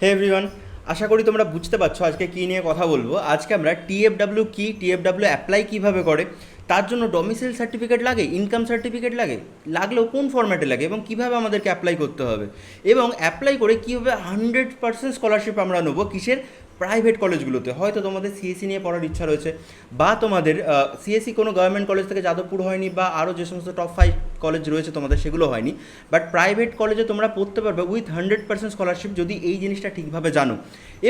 হে everyone আশা করি তোমরা বুঝতে পারছ আজকে কী নিয়ে কথা বলব। আজকে আমরা টিএফডাব্লিউ কী টিএফডাব্লিউ অ্যাপ্লাই কীভাবে করে, তার জন্য ডোমিসাইল সার্টিফিকেট লাগে ইনকাম সার্টিফিকেট লাগে, লাগলেও কোন ফর্ম্যাটে লাগে এবং কীভাবে আমাদেরকে অ্যাপ্লাই করতে হবে এবং অ্যাপ্লাই করে কীভাবে হান্ড্রেড পার্সেন্ট স্কলারশিপ আমরা নেব, কিসের প্রাইভেট কলেজগুলোতে হয়তো তোমাদের সিএসসি নিয়ে পড়ার ইচ্ছা রয়েছে, বা তোমাদের সিএসসি কোনো গভর্নমেন্ট কলেজ থেকে যাদবপুর হয়নি, বা আরও যে সমস্ত টপ ফাইভ কলেজ রয়েছে তোমাদের, সেগুলো হয়নি। বাট প্রাইভেট কলেজে তোমরা পড়তে পারবে উইথ হান্ড্রেড পার্সেন্ট স্কলারশিপ যদি এই জিনিসটা ঠিকভাবে জানো।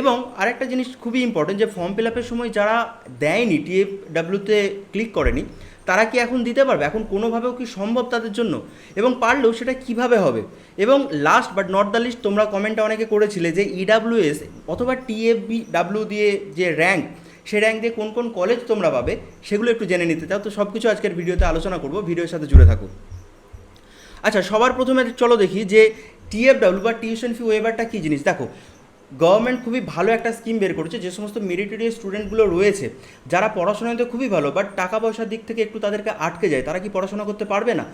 এবং আরেকটা জিনিস খুবই ইম্পর্টেন্ট যে ফর্ম ফিল আপের সময় যারা দেয়নি টিএফ ডাব্লিউতে ক্লিক করেনি তারা কি এখন দিতে পারবে? এখন কোনোভাবেও কি সম্ভব তাদের জন্য? এবং পারলেও সেটা কীভাবে হবে? এবং last but not the least তোমরা কমেন্টে অনেকে করেছিলে যে ইডাব্লিউএস অথবা টিএফবি ডাব্লিউ দিয়ে যে র্যাঙ্ক সে র্যাঙ্ক দিয়ে কোন কোন কলেজ তোমরা পাবে, সেগুলো একটু জেনে নিতে চাও। তো সব কিছু আজকের ভিডিওতে আলোচনা করব, ভিডিওর সাথে জুড়ে থাকো আচ্ছা সবার প্রথমে চলো দেখি যে টিএফডাব্লিউ বা টিউশন ফি ওয়েবারটা কী জিনিস? দেখো গভর্নমেন্ট খুবই ভালো একটা স্কিম বের করেছে, যে সমস্ত মেরিটোরিয়াস স্টুডেন্টগুলো রয়েছে, যারা পড়াশোনাতে খুবই ভালো বাট টাকা পয়সার দিক থেকে একটু তাদেরকে আটকে যায়, তারা কি পড়াশোনা করতে পারবে না?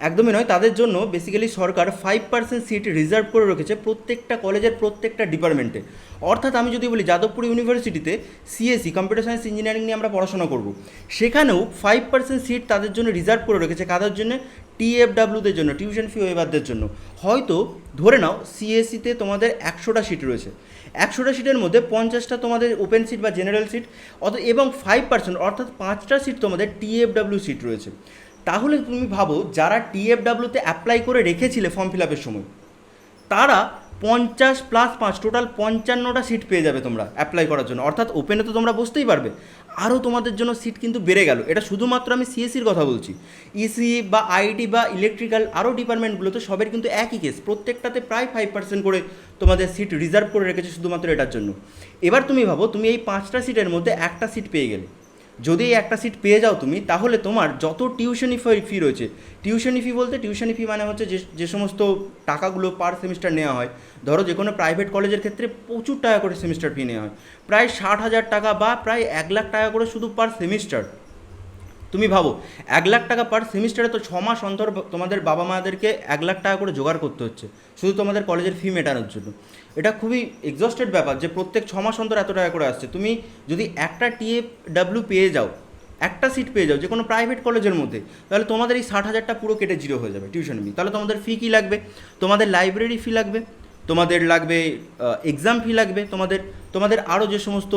একদমই নয়, তাদের জন্য বেসিক্যালি সরকার ফাইভ পার্সেন্ট সিট রিজার্ভ করে রেখেছে প্রত্যেকটা কলেজের প্রত্যেকটা ডিপার্টমেন্টে অর্থাৎ আমি যদি বলি, যাদবপুর ইউনিভার্সিটিতে সিএসসি কম্পিউটার সায়েন্স ইঞ্জিনিয়ারিং নিয়ে আমরা পড়াশোনা করব। সেখানেও ফাইভ পার্সেন্ট সিট তাদের জন্য রিজার্ভ করে রেখেছে কাদের জন্য? টিএফডাব্লিউদের জন্য টিউশন ফি ওয়েবারদের জন্য। হয়তো, ধরে নাও সিএসসিতে তোমাদের একশোটা সিট রয়েছে। একশোটা সিটের মধ্যে পঞ্চাশটা তোমাদের ওপেন সিট বা জেনারেল সিট অত, এবং ফাইভ পার্সেন্ট অর্থাৎ পাঁচটা সিট তোমাদের টিএফডাব্লিউ সিট রয়েছে। তাহলে তুমি ভাবো যারা টিএফডাব্লিউতে অ্যাপ্লাই করে রেখেছিলে ফর্ম ফিল আপের সময়, তারা পঞ্চাশ প্লাস পাঁচ টোটাল পঞ্চান্নটা সিট পেয়ে যাবে তোমরা অ্যাপ্লাই করার জন্য। অর্থাৎ ওপেনে তো তোমরা বুঝতেই পারবে। আরও তোমাদের জন্য সিট কিন্তু বেড়ে গেল। এটা শুধুমাত্র আমি সিএসসির কথা বলছি। ইসি বা আইটি বা ইলেকট্রিক্যাল আরও ডিপার্টমেন্টগুলোতে সবের কিন্তু একই কেস প্রত্যেকটাতে প্রায় ফাইভ পার্সেন্ট করে তোমাদের সিট রিজার্ভ করে রেখেছে শুধুমাত্র এটার জন্য। এবার তুমি ভাবো, তুমি এই পাঁচটা সিটের মধ্যে একটা সিট পেয়ে গেলে। যদি এই একটা সিট পেয়ে যাও তুমি, তাহলে তোমার যত টিউশনি ফি রয়েছে টিউশনি ফি বলতে টিউশনি ফি মানে হচ্ছে যে যে সমস্ত টাকাগুলো পার সেমিস্টার নেওয়া হয়। ধরো যে কোনো প্রাইভেট কলেজের ক্ষেত্রে প্রচুর টাকা করে সেমিস্টার ফি নেওয়া হয়। প্রায় ষাট হাজার টাকা বা প্রায় এক লাখ টাকা করে শুধু পার সেমিস্টার তুমি ভাবো, এক লাখ টাকা পার সেমিস্টারে তো ছ মাস অন্তর তোমাদের বাবা মাদেরকে এক লাখ টাকা করে জোগাড় করতে হচ্ছে। শুধু তোমাদের কলেজের ফি মেটানোর জন্য। এটা খুবই এক্সস্টেড ব্যাপার যে প্রত্যেক ছ মাস অন্তর এত টাকা করে আসছে। তুমি যদি একটা টিএফ ডাব্লিউ পেয়ে যাও, একটা সিট পেয়ে যাও যে কোনো প্রাইভেট কলেজের মধ্যে, তাহলে তোমাদের এই ষাট হাজারটা পুরো কেটে জিরো হয়ে যাবে টিউশন ফি তাহলে তোমাদের ফি কী লাগবে? তোমাদের লাইব্রেরি ফি লাগবে, তোমাদের লাগবে এক্সাম ফি লাগবে, তোমাদের তোমাদের আরও যে সমস্ত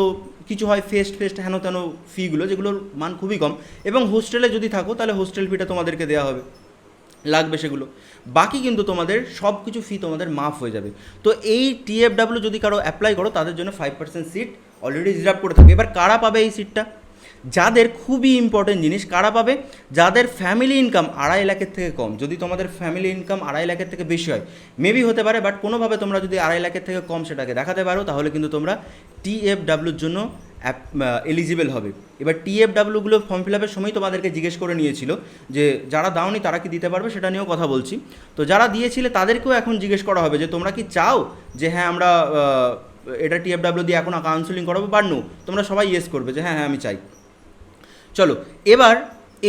কিছু হয় ফেস্ট ফেস্ট হেন তেন ফিগুলো যেগুলোর মান খুবই কম। এবং হোস্টেলে যদি থাকো, তাহলে হোস্টেল ফিটা তোমাদেরকে দেওয়া হবে। লাগবে সেগুলো। বাকি কিন্তু তোমাদের সব কিছু ফি তোমাদের মাফ হয়ে যাবে। তো এই টিএফডাব্লিউ যদি কারও অ্যাপ্লাই করো, তাদের জন্য five percent seat already reserve করে থাকবে। এবার কারা পাবে এই সিটটা যাদের খুবই ইম্পর্টেন্ট জিনিস কারা পাবে? যাদের ফ্যামিলি ইনকাম আড়াই লাখের থেকে কম। যদি তোমাদের ফ্যামিলি ইনকাম আড়াই লাখের থেকে বেশি হয় মেবি হতে পারে বাট কোনোভাবে তোমরা যদি আড়াই লাখের থেকে কম সেটাকে দেখাতে পারো, তাহলে কিন্তু তোমরা টিএফডাব্লিউর জন্য এলিজিবল হবে। এবার টিএফডাব্লিউগুলো ফর্ম ফিল আপের সময় তোমাদেরকে জিজ্ঞেস করে নিয়েছিল যে, যারা দাওনি তারা কি দিতে পারবে? সেটা নিয়েও কথা বলছি। তো যারা দিয়েছিলে তাদেরকেও এখন জিজ্ঞেস করা হবে যে, তোমরা কি চাও যে হ্যাঁ আমরা এটা টিএফডাব্লিউ দিয়ে এখন কাউন্সিলিং করাবো? বা নো, তোমরা সবাই ইয়েস করবে যে হ্যাঁ হ্যাঁ আমি চাই। চলো, এবার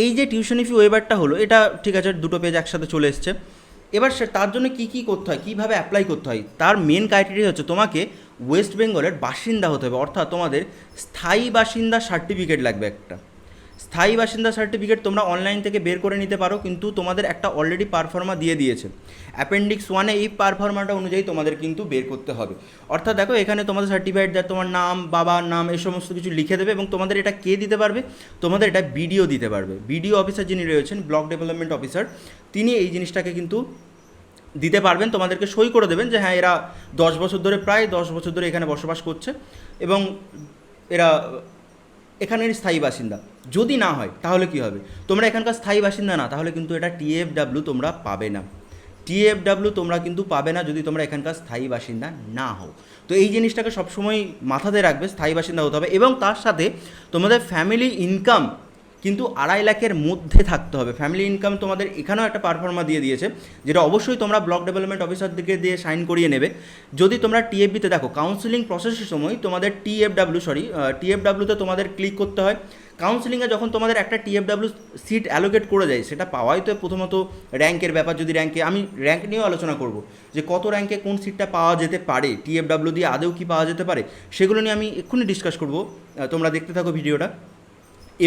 এই যে টিউশনি ফি ওয়েবারটা হলো, এটা ঠিক আছে, দুটো পেজ একসাথে চলে এসছে। এবার সে, তার জন্য কী কী করতে হয়? কীভাবে অ্যাপ্লাই করতে হয়? তার মেন ক্রাইটেরিয়া হচ্ছে তোমাকে ওয়েস্ট বেঙ্গলের বাসিন্দা হতে হবে। অর্থাৎ তোমাদের স্থায়ী বাসিন্দা সার্টিফিকেট লাগবে একটা। স্থায়ী বাসিন্দা সার্টিফিকেট তোমরা অনলাইন থেকে বের করে নিতে পারো, কিন্তু তোমাদের একটা অলরেডি পারফর্মা দিয়ে দিয়েছে। অ্যাপেন্ডিক্স ওয়ানে এই পারফর্মাটা অনুযায়ী তোমাদের কিন্তু বের করতে হবে। অর্থাৎ দেখো, এখানে তোমাদের সার্টিফিকেট দেয় তোমার নাম বাবার নাম এই সমস্ত কিছু লিখে দেবে এবং তোমাদের এটা কে দিতে পারবে? তোমাদের এটা বিডিও দিতে পারবে। বিডিও অফিসার যিনি রয়েছেন ব্লক ডেভেলপমেন্ট অফিসার তিনি এই জিনিসটাকে কিন্তু দিতে পারবেন, তোমাদেরকে সই করে দেবেন যে হ্যাঁ এরা দশ বছর ধরে প্রায় দশ বছর ধরে এখানে বসবাস করছে এবং এরা এখানের স্থায়ী বাসিন্দা। যদি না হয়, তাহলে কি হবে? তোমরা এখানকার স্থায়ী বাসিন্দা না, তাহলে কিন্তু এটা টিএফডাব্লিউ তোমরা পাবে না। টিএফডাব্লিউ তোমরা কিন্তু পাবে না যদি তোমরা এখানকার স্থায়ী বাসিন্দা না হও। তো এই জিনিসটাকে সবসময় মাথাতে রাখবে, স্থায়ী বাসিন্দা হতে হবে এবং তার সাথে তোমাদের ফ্যামিলি ইনকাম কিন্তু আড়াই লাখের মধ্যে থাকতে হবে। ফ্যামিলি ইনকাম তোমাদের এখানেও একটা পারফর্মা দিয়ে দিয়েছে, যেটা অবশ্যই তোমরা ব্লক ডেভেলপমেন্ট অফিসার দিকে দিয়ে সাইন করিয়ে নেবে। যদি তোমরা টিএফবিতে দেখো কাউন্সিলিং প্রসেসের সময় তোমাদের টিএফডাব্লিউ সরি টিএফডাব্লিউতে তোমাদের ক্লিক করতে হয়। কাউন্সিলিংয়ে যখন তোমাদের একটা টিএফডাব্লিউ সিট অ্যালোকেট করে যায় সেটা পাওয়াই তো প্রথমত র্যাঙ্কের ব্যাপার। যদি র্যাঙ্কে আমি র্যাঙ্ক নিয়েও আলোচনা করব, যে কত র্যাঙ্কে কোন সিটটা পাওয়া যেতে পারে টিএফডাব্লিউ দিয়ে আদৌ কি পাওয়া যেতে পারে, সেগুলো নিয়ে আমি এক্ষুনি ডিসকাস করব। তোমরা দেখতে থাকো ভিডিওটা।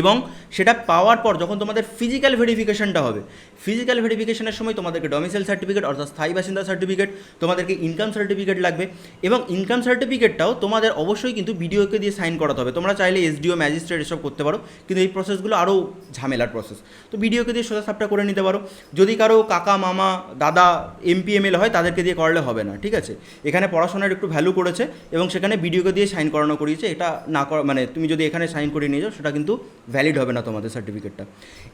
এবং সেটা পাওয়ার পর যখন তোমাদের ফিজিক্যাল ভেরিফিকেশনটা হবে ফিজিক্যাল ভেরিফিকেশনের সময় তোমাদেরকে ডমিসাইল সার্টিফিকেট অর্থাৎ স্থায়ী বাসিন্দা সার্টিফিকেট তোমাদেরকে ইনকাম সার্টিফিকেট লাগবে এবং ইনকাম সার্টিফিকেটটাও তোমাদের অবশ্যই কিন্তু বিডিওকে দিয়ে সাইন করাতে হবে। তোমরা চাইলে এসডিও ম্যাজিস্ট্রেট এসব করতে পারো, কিন্তু এই প্রসেসগুলো আরও ঝামেলার প্রসেস তো বিডিওকে দিয়ে সোজা সাপটা করে নিতে পারো। যদি কারও কাকা, মামা, দাদা এমপি এমএল হয়, তাদেরকে দিয়ে করলে হবে না, ঠিক আছে? এখানে পড়াশোনার একটু ভ্যালু করেছে এবং সেখানে বিডিওকে দিয়ে সাইন করানো করিয়েছে। এটা না মানে তুমি যদি এখানে সাইন করিয়ে নিয়ে যাও, সেটা কিন্তু ভ্যালিড হবে না তোমাদের সার্টিফিকেটটা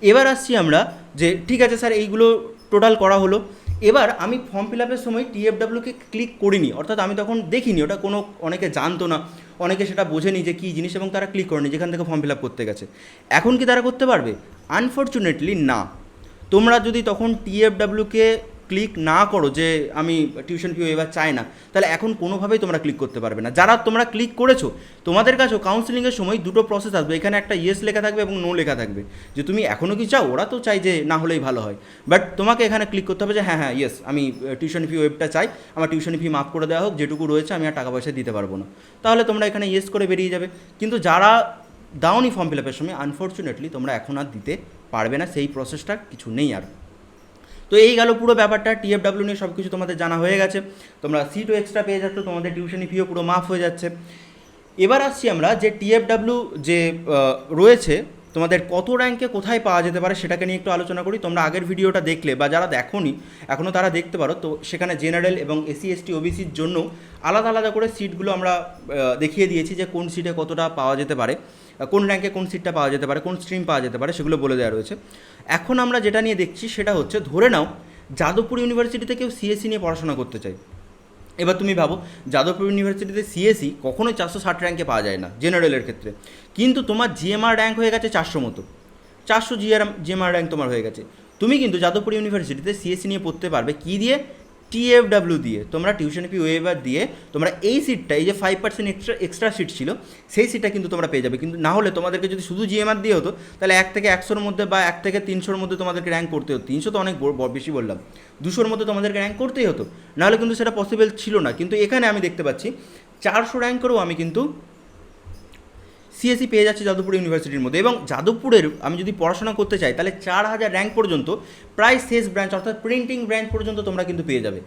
এবার আসছি আমরা যে, ঠিক আছে স্যার এইগুলো টোটাল করা হলো। এবার আমি ফর্ম ফিল আপের সময় টিএফডাব্লিউকে ক্লিক করিনি, অর্থাৎ আমি তখন দেখিনি, ওটা কোনো, অনেকে জানতো না, অনেকে সেটা বোঝেনি যে কী জিনিস এবং তারা ক্লিক করেনি, যেখান থেকে ফর্ম ফিল আপ করতে গেছে। এখন কি তারা করতে পারবে? আনফর্চুনেটলি না। তোমরা যদি তখন টিএফডাব্লিউকে ক্লিক না করো যে আমি টিউশন ফি এবার চাই না, তাহলে এখন কোনোভাবেই তোমরা ক্লিক করতে পারবে না। যারা তোমরা ক্লিক করেছ, তোমাদের কাছেও কাউন্সিলিংয়ের সময় দুটো প্রসেস আসবে, এখানে একটা ইয়েস লেখা থাকবে এবং নো লেখা থাকবে। যে তুমি এখনও কি চাও, ওরা তো চাই যে না হলেই ভালো হয়। বাট তোমাকে এখানে ক্লিক করতে হবে যে হ্যাঁ হ্যাঁ ইয়েস আমি টিউশন ফি ওয়েবটা চাই, আমার টিউশন ফি মাফ করে দেওয়া হোক, যেটুকু রয়েছে আমি আর টাকা পয়সা দিতে পারব না। তাহলে তোমরা এখানে ইয়েস করে বেরিয়ে যাবে। কিন্তু যারা দাওনি ফর্ম ফিল আপের সময় আনফর্চুনেটলি তোমরা এখন আর দিতে পারবে না, সেই প্রসেসটা কিছু নেই আর। তো এই গেল পুরো ব্যাপারটা টিএফডাব্লিউ নিয়ে সব কিছু তোমাদের জানা হয়ে গেছে। তোমরা সিটও এক্সট্রা পেয়ে যাচ্ছ, তোমাদের টিউশনি ফিও পুরো মাফ হয়ে যাচ্ছে। এবার আসছি আমরা যে টিএফডাব্লিউ যে রয়েছে তোমাদের কত র্যাঙ্কে কোথায় পাওয়া যেতে পারে সেটাকে নিয়ে একটু আলোচনা করি। তোমরা আগের ভিডিওটা দেখলে বা যারা দেখোনি এখনও তারা দেখতে পারো। তো সেখানে জেনারেল এবং এসসি এসটি ওবিসির জন্য আলাদা আলাদা করে সিটগুলো আমরা দেখিয়ে দিয়েছি যে কোন সিটে কতটা পাওয়া যেতে পারে কোন র্যাঙ্কে কোন সিটটা পাওয়া যেতে পারে, কোন স্ট্রিম পাওয়া যেতে পারে সেগুলো বলে দেওয়া রয়েছে। এখন আমরা যেটা নিয়ে দেখছি সেটা হচ্ছে, ধরে নাও, যাদবপুর ইউনিভার্সিটিতে কেউ সিএসসি নিয়ে পড়াশোনা করতে চায়। এবার তুমি ভাবো, যাদবপুর ইউনিভার্সিটিতে সিএসি কখনোই চারশো ষাট র্যাঙ্কে পাওয়া যায় না জেনারেলের ক্ষেত্রে। কিন্তু তোমার জিএমআর র্যাঙ্ক হয়ে গেছে চারশো মতো। চারশো জিআর জিএমআর র্যাঙ্ক তোমার হয়ে গেছে। তুমি কিন্তু যাদবপুর ইউনিভার্সিটিতে সিএসসি নিয়ে পড়তে পারবে কী দিয়ে? টিএফডাব্লিউ দিয়ে, তোমরা টিউশন ফি ওয়েভার দিয়ে, তোমরা এই সিটটা এই যে five percent extra extra seat ছিল, সেই সিটটা কিন্তু তোমরা পেয়ে যাবে। কিন্তু না হলে তোমাদেরকে যদি শুধু জিএমআর দিয়ে হতো, তাহলে এক থেকে একশোর মধ্যে বা এক থেকে তিনশোর মধ্যে তোমাদেরকে র্যাঙ্ক করতে হতো। তিনশো তো অনেক বেশি বললাম। দুশোর মধ্যে তোমাদেরকে র্যাঙ্ক করতেই হতো। নাহলে কিন্তু সেটা পসিবল ছিল না। কিন্তু এখানে আমি দেখতে পাচ্ছি, চারশো র্যাঙ্ক করেও আমি কিন্তু সিএসসি পেয়ে যাচ্ছে যাদবপুর ইউনিভার্সিটির মধ্যে এবং যাদবপুরের, আমি যদি পড়াশোনা করতে চাই, তাহলে চার হাজার র্যাঙ্ক পর্যন্ত, প্রায় শেষ ব্রাঞ্চ অর্থাৎ প্রিন্টিং ব্রাঞ্চ পর্যন্ত তোমরা কিন্তু পেয়ে যাবে।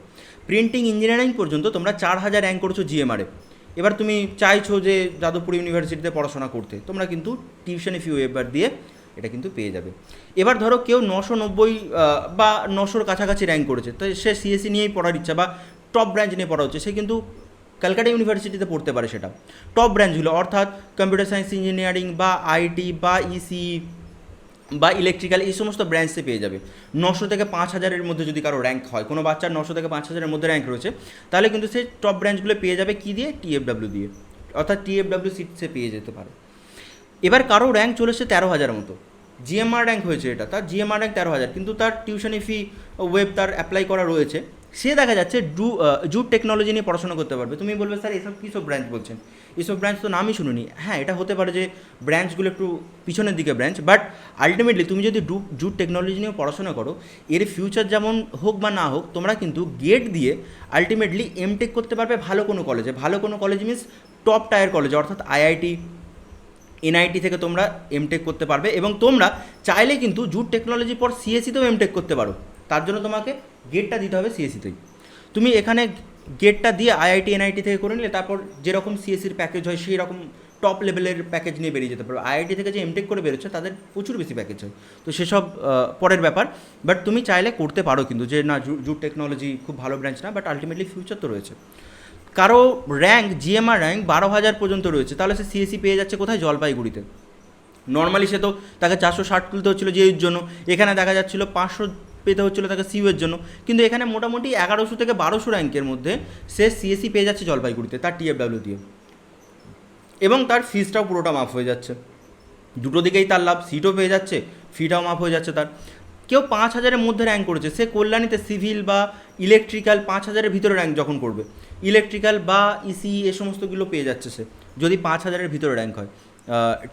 প্রিন্টিং ইঞ্জিনিয়ারিং পর্যন্ত তোমরা চার হাজার র্যাঙ্ক করছ জিএমআরে এবার তুমি চাইছো যে যাদবপুর ইউনিভার্সিটিতে পড়াশোনা করতে, তোমরা কিন্তু টিউশনি ফি ওয়েবার দিয়ে এটা কিন্তু পেয়ে যাবে। এবার ধরো কেউ নশো নব্বই বা নশোর কাছাকাছি র্যাঙ্ক করেছে, তো সে সিএসসি নিয়েই পড়ার ইচ্ছা বা টপ ব্রাঞ্চ নিয়ে পড়া হচ্ছে, সে কিন্তু ক্যালকাটা ইউনিভার্সিটিতে পড়তে পারে সেটা। টপ ব্রাঞ্চগুলো অর্থাৎ কম্পিউটার সায়েন্স ইঞ্জিনিয়ারিং বা আইটি বা ইসি বা ইলেকট্রিক্যাল এই সমস্ত ব্রাঞ্চে পেয়ে যাবে। নশো থেকে পাঁচ হাজারের মধ্যে যদি কারও র্যাঙ্ক হয়, কোনো বাচ্চার নশো থেকে পাঁচ হাজারের মধ্যে র্যাঙ্ক রয়েছে, তাহলে কিন্তু সে টপ ব্রাঞ্চগুলো পেয়ে যাবে কী দিয়ে? টিএফডাব্লিউ দিয়ে। অর্থাৎ টিএফডাব্লিউ সিট সে পেয়ে যেতে পারে। এবার কারও র্যাঙ্ক চলেছে তেরো হাজার মতো। জিএমআর র্যাঙ্ক হয়েছে এটা, তার জিএমআর র্যাঙ্ক তেরো হাজার, কিন্তু তার টিউশনি ফি ওয়েব তার অ্যাপ্লাই করা রয়েছে। সে দেখা যাচ্ছে ডু জুট টেকনোলজি নিয়ে পড়াশোনা করতে পারবে। তুমি বলবে, স্যার, এসব কী সব ব্রাঞ্চ বলছেন? এসব ব্রাঞ্চ তো নামই শুনুনি। হ্যাঁ এটা হতে পারে যে ব্রাঞ্চগুলো একটু পিছনের দিকে ব্রাঞ্চ বাট আলটিমেটলি তুমি যদি ডু, জুট টেকনোলজি নিয়ে পড়াশোনা করো, এর ফিউচার যেমন হোক বা না হোক, তোমরা কিন্তু গেট দিয়ে আলটিমেটলি এমটেক করতে পারবে ভালো কোনো কলেজে ভালো কোনো কলেজ মিনস টপ টায়ার কলেজে অর্থাৎ আইআইটি এনআইটি থেকে তোমরা এমটেক করতে পারবে এবং তোমরা চাইলে কিন্তু জুট টেকনোলজি পর সিএসিতেও এমটেক করতে পারো। তার জন্য তোমাকে গেটটা দিতে হবে সিএসিতেই তুমি এখানে গেটটা দিয়ে আইআইটি এনআইটি থেকে করে নিলে, তারপর যেরকম সিএসির প্যাকেজ হয়, সেই রকম টপ লেভেলের প্যাকেজ নিয়ে বেরিয়ে যেতে পারো আইআইটি থেকে যে এমটেক করে বেরোচ্ছে, তাদের প্রচুর বেশি প্যাকেজ হয়। তো সেসব পরের ব্যাপার। বাট তুমি চাইলে করতে পারো কিন্তু যে, না জুট টেকনোলজি খুব ভালো ব্রাঞ্চ না বাট আলটিমেটলি ফিউচার তো রয়েছে। কারও র্যাঙ্ক জিএমআর র্যাঙ্ক বারো হাজার পর্যন্ত রয়েছে, তাহলে সে সিএসসি পেয়ে যাচ্ছে কোথায়? জলপাইগুড়িতে। নর্মালি সে তো তাকে চারশো ষাট তুলতে হচ্ছিল জেইর জন্য। এখানে দেখা যাচ্ছিল পাঁচশো পেতে হচ্ছিল তাকে সিউয়ের জন্য। কিন্তু এখানে মোটামুটি এগারোশো থেকে বারোশো র্যাঙ্কের মধ্যে সে সিএসসি পেয়ে যাচ্ছে জলপাইগুড়িতে, তার টিএফডাব্লিউ দিয়ে। এবং তার ফিজটাও পুরোটা মাফ হয়ে যাচ্ছে। দুটো দিকেই তার লাভ সিটও পেয়ে যাচ্ছে ফিটাও মাফ হয়ে যাচ্ছে তার। কেউ পাঁচ হাজারের মধ্যে র্যাঙ্ক করেছে, সে কল্যাণীতে সিভিল বা ইলেকট্রিক্যাল পাঁচ হাজারের ভিতরে র্যাঙ্ক যখন করবে ইলেকট্রিক্যাল বা ইসি এ সমস্তগুলো পেয়ে যাচ্ছে সে, যদি পাঁচ হাজারের ভিতরে র্যাঙ্ক হয়।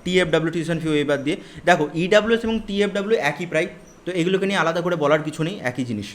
টিএফডাব্লিউ টিউশন ফি এবার দিয়ে। দেখো ইডাব্লিউএস এবং টিএফডাব্লিউ একই প্রায় তো এগুলোকে নিয়ে আলাদা করে বলার কিছু নেই, একই জিনিস।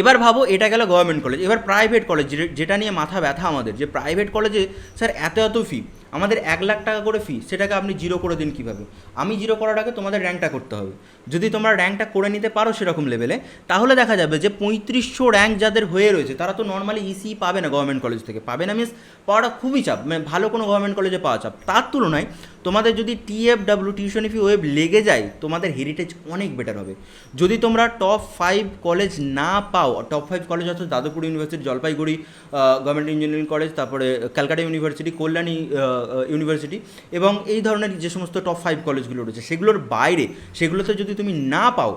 এবার ভাবো এটা গেল গভর্নমেন্ট কলেজ এবার প্রাইভেট কলেজ যেটা নিয়ে মাথা ব্যথা আমাদের, যে প্রাইভেট কলেজে স্যার এত এত ফি আমাদের এক লাখ টাকা করে ফি সেটাকে আপনি জিরো করে দিন কীভাবে? আমি জিরো করার আগে তোমাদের র্যাঙ্কটা করতে হবে। যদি তোমরা র্যাঙ্কটা করে নিতে পারো সেরকম লেভেলে তাহলে দেখা যাবে যে পঁয়ত্রিশশো র্যাঙ্ক যাদের হয়ে রয়েছে, তারা তো নর্মালি ইসি পাবে না গভর্নমেন্ট কলেজ থেকে। পাবে না মিনস পাওয়াটা খুবই চাপ মানে ভালো কোনো গভর্নমেন্ট কলেজে পাওয়া চাপ। তার তুলনায় তোমাদের যদি টিএফডাব্লিউ টিউশন ফি ওয়েব লেগে যায়, তোমাদের হেরিটেজ অনেক বেটার হবে। যদি তোমরা টপ ফাইভ কলেজ না পাও টপ ফাইভ কলেজ অর্থাৎ Jadavpur university Jalpaiguri government engineering college তারপরে ক্যালকাটা ইউনিভার্সিটি কল্যাণী ইউনিভার্সিটি এবং এই ধরনের যে সমস্ত টপ ফাইভ কলেজগুলো রয়েছে, সেগুলোর বাইরে, সেগুলোতে যদি তুমি না পাও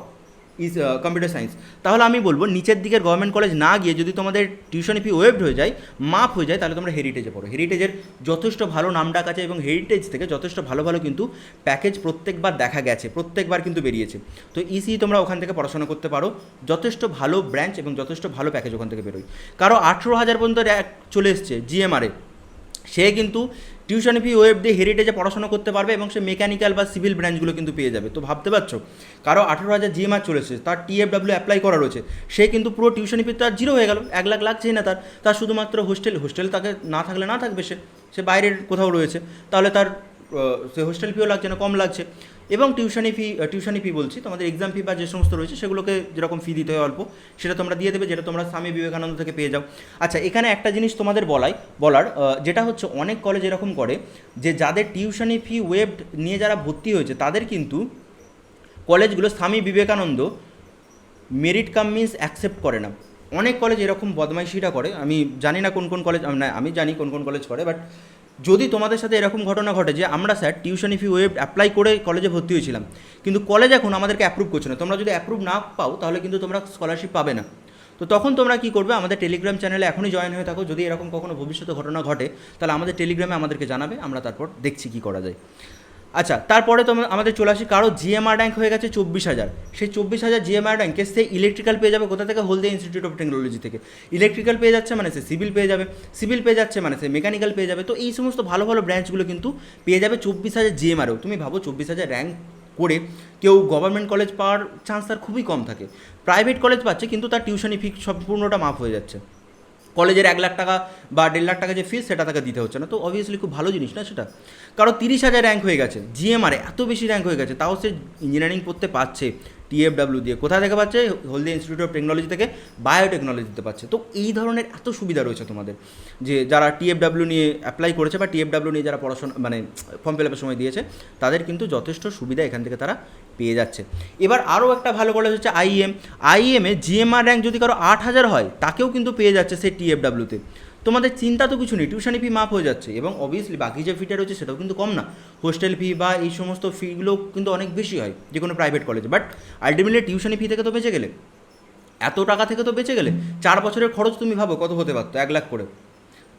ইস কম্পিউটার সায়েন্স তাহলে আমি বলব নিচের দিকের গভর্নমেন্ট কলেজ না গিয়ে যদি তোমাদের টিউশন ফি ওয়েবড হয়ে যায় মাপ হয়ে যায়, তাহলে তোমরা হেরিটেজে পড়ো। হেরিটেজের যথেষ্ট ভালো নাম ডাক আছে এবং হেরিটেজ থেকে যথেষ্ট ভালো ভালো কিন্তু প্যাকেজ প্রত্যেকবার দেখা গেছে, প্রত্যেকবার কিন্তু বেরিয়েছে। তো ইসি তোমরা ওখান থেকে পড়াশোনা করতে পারো, যথেষ্ট ভালো ব্রাঞ্চ এবং যথেষ্ট ভালো প্যাকেজ ওখান থেকে বেরোয়। কারও আঠেরো হাজার পর্যন্ত চলে এসছে জিএমআরে সে কিন্তু টিউশন ফি ওয়েব দিয়ে হেরিটেজে পড়াশোনা করতে পারবে এবং সে মেকানিক্যাল বা সিভিল ব্রাঞ্চগুলো কিন্তু পেয়ে যাবে। তো ভাবতে পারছ? কারও আঠেরো হাজার জিএমআর চলেছে, তার টিএফডাব্লিউ অ্যাপ্লাই করা রয়েছে, সে কিন্তু পুরো টিউশন ফি তার জিরো হয়ে গেল, এক লাখ লাগছেই না তার। তার শুধুমাত্র হোস্টেল হোস্টেল তাকে না থাকলে না থাকবে সে সে বাইরের কোথাও রয়েছে। তাহলে তার সে হোস্টেল ফিও লাগছে না, কম লাগছে। এবং টিউশনি ফি টিউশনি ফি বলছি, তোমাদের এক্সাম ফি বা যে সমস্ত রয়েছে, সেগুলোকে যেরকম ফি দিতে হয় অল্প, সেটা তোমরা দিয়ে দেবে, যেটা তোমরা স্বামী বিবেকানন্দ থেকে পেয়ে যাও। আচ্ছা এখানে একটা জিনিস তোমাদের বলাই, বলার যেটা হচ্ছে অনেক কলেজ এরকম করে যে যাদের টিউশনি ফি ওয়েব নিয়ে যারা ভর্তি হয়েছে, তাদের কিন্তু কলেজগুলো Swami Vivekananda merit cum means accept করে না। অনেক কলেজ এরকম বদমাইশিটা করে, আমি জানি না কোন কোন কলেজ না, আমি জানি কোন কোন কলেজ করে বাট যদি তোমাদের সাথে এরকম ঘটনা ঘটে যে আমরা sir tuition fee waive apply করে কলেজে ভর্তি হয়েছিলাম, কিন্তু কলেজ এখন আমাদেরকে অ্যাপ্রুভ করছে না। তোমরা যদি অ্যাপ্রুভ না পাও, তাহলে কিন্তু তোমরা স্কলারশিপ পাবে না। তো তখন তোমরা কী করবে, আমাদের টেলিগ্রাম চ্যানেলে এখনই জয়েন হয়ে থাকো। যদি এরকম কখনো ভবিষ্যতে ঘটনা ঘটে, তাহলে আমাদের টেলিগ্রামে আমাদেরকে জানাবে, আমরা তারপর দেখছি কী করা যায়। আচ্ছা তারপরে তো আমাদের চলে আসি কারও জিএমআর র্যাঙ্ক হয়ে গেছে চব্বিশ হাজার। সেই চব্বিশ হাজার জিএমআর র্যাঙ্কে সে ইলেকট্রিক্যাল পেয়ে যাবে কোথা থেকে? হলদিয়া ইনস্টিটিউট অফ টেকনোলজি থেকে। ইলেকট্রিক্যাল পেয়ে যাচ্ছে মানে সে সিভিল পেয়ে যাবে। সিভিল পেয়ে যাচ্ছে মানে সে মেকানিক্যাল পেয়ে যাবে। তো এই সমস্ত ভালো ভালো ব্রাঞ্চগুলো কিন্তু পেয়ে যাবে চব্বিশ হাজার জিএমআরও তুমি ভাবো চব্বিশ হাজার র্যাঙ্ক করে কেউ গভর্নমেন্ট কলেজ পাওয়ার চান্স তার খুবই কম থাকে। প্রাইভেট কলেজ পাচ্ছে কিন্তু তার টিউশনি ফি সম্পূর্ণটা মাফ হয়ে যাচ্ছে। কলেজের এক লাখ টাকা বা দেড় লাখ টাকা যে ফিস সেটা তাকে দিতে হচ্ছে না। তো অবভিয়াসলি খুব ভালো জিনিস না সেটা? কারও তিরিশ হাজার র্যাঙ্ক হয়ে গেছে। জিএমআরে এত বেশি র্যাঙ্ক হয়ে গেছে, তাও সে ইঞ্জিনিয়ারিং পড়তে পারছে। টিএফডাব্লিউ দিয়ে। কোথা থেকে পাচ্ছে? হলদিয়া ইনস্টিটিউট অফ টেকনোলজি থেকে বায়োটেকনোলজিতে পাচ্ছে তো এই ধরনের এত সুবিধা রয়েছে তোমাদের, যে যারা টিএফডাব্লিউ নিয়ে অ্যাপ্লাই করেছে বা টিএফডাব্লিউ নিয়ে যারা পড়াশোনা মানে ফর্ম ফিল আপের সময় দিয়েছে, তাদের কিন্তু যথেষ্ট সুবিধা এখান থেকে তারা পেয়ে যাচ্ছে। এবার আরও একটা ভালো কলেজ হচ্ছে আইএম আইএমে জিএমআর র্যাঙ্ক যদি কারও আট হাজার হয়, তাকেও কিন্তু পেয়ে যাচ্ছে সেই টিএফডাব্লিউতে তোমাদের চিন্তা তো কিছু নেই টিউশনি ফি মাফ হয়ে যাচ্ছে এবং অবভিয়াসলি বাকি যে ফিটা রয়েছে সেটাও কিন্তু কম না। হোস্টেল ফি বা এই সমস্ত ফিগুলো কিন্তু অনেক বেশি হয়, যে কোনো প্রাইভেট কলেজে বাট আলটিমেটলি টিউশনি ফি থেকে তো বেঁচে গেলে, এত টাকা থেকে তো বেঁচে গেলে চার বছরের খরচ তুমি ভাবো কত হতে পারতো, এক লাখ করে।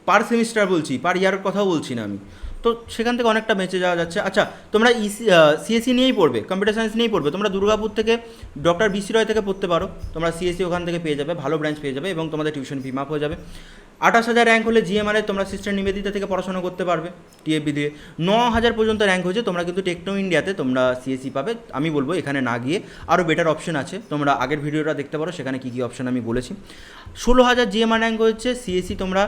পার সেমিস্টার বলছি পার ইয়ারের কথাও বলছি না আমি। তো সেখান থেকে অনেকটা বেঁচে যাওয়া যাচ্ছে। আচ্ছা তোমরা ইসি সিএসসি নিয়েই পড়বে কম্পিউটার সায়েন্স নিয়েই পড়বে। তোমরা দুর্গাপুর থেকে ডক্টর বিসি রয় থেকে পড়তে পারো। তোমরা সিএসসি ওখান থেকে পেয়ে যাবে, ভালো ব্রাঞ্চ পেয়ে যাবে এবং তোমাদের টিউশন ফি মাফ হয়ে যাবে। আঠাশ হাজার র্যাঙ্ক হলে জিএমআরে তোমরা সিস্টার নিবেদিতা থেকে পড়াশোনা করতে পারবে টিএফবি দিয়ে। ন হাজার পর্যন্ত র্যাঙ্ক হয়েছে, তোমরা কিন্তু টেকনো ইন্ডিয়াতে তোমরা সিএসসি পাবে। আমি বলব এখানে না গিয়ে আরও বেটার অপশন আছে। তোমরা আগের ভিডিওটা দেখতে পারো, সেখানে কী কী অপশন আমি বলেছি। ষোলো হাজার জিএমআর র্যাঙ্ক হচ্ছে সিএসসি তোমরা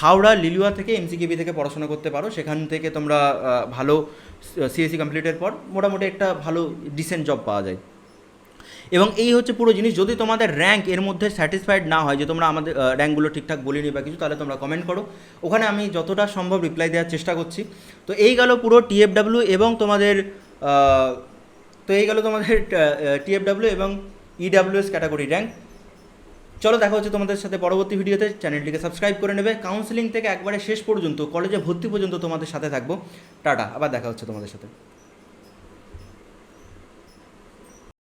হাওড়া, লিলুয়া থেকে এমসিকেবি থেকে পড়াশোনা করতে পারো। সেখান থেকে তোমরা ভালো সিএসসি কমপ্লিটের পর মোটামুটি একটা ভালো ডিসেন্ট জব পাওয়া যায়। এবং এই হচ্ছে পুরো জিনিস। যদি তোমাদের র্যাঙ্ক এর মধ্যে স্যাটিসফাইড না হয়, যে তোমরা আমাদের র্যাঙ্কগুলো ঠিকঠাক বলিনি বা কিছু, তাহলে তোমরা কমেন্ট করো। ওখানে আমি যতটা সম্ভব রিপ্লাই দেওয়ার চেষ্টা করছি। তো এই গেল পুরো টিএফডাব্লিউ এবং তোমাদের তো এই গেল তোমাদের টিএফডাব্লিউ এবং ইডাব্লিউএস ক্যাটাগরি র্যাঙ্ক চলো দেখা হচ্ছে তোমাদের সাথে পরবর্তী ভিডিওতে। চ্যানেলটিকে সাবস্ক্রাইব করে নেবে। কাউন্সিলিং থেকে একবারে শেষ পর্যন্ত, কলেজে ভর্তি পর্যন্ত তোমাদের সাথে থাকব। টাটা, আবার দেখা হচ্ছে তোমাদের সাথে।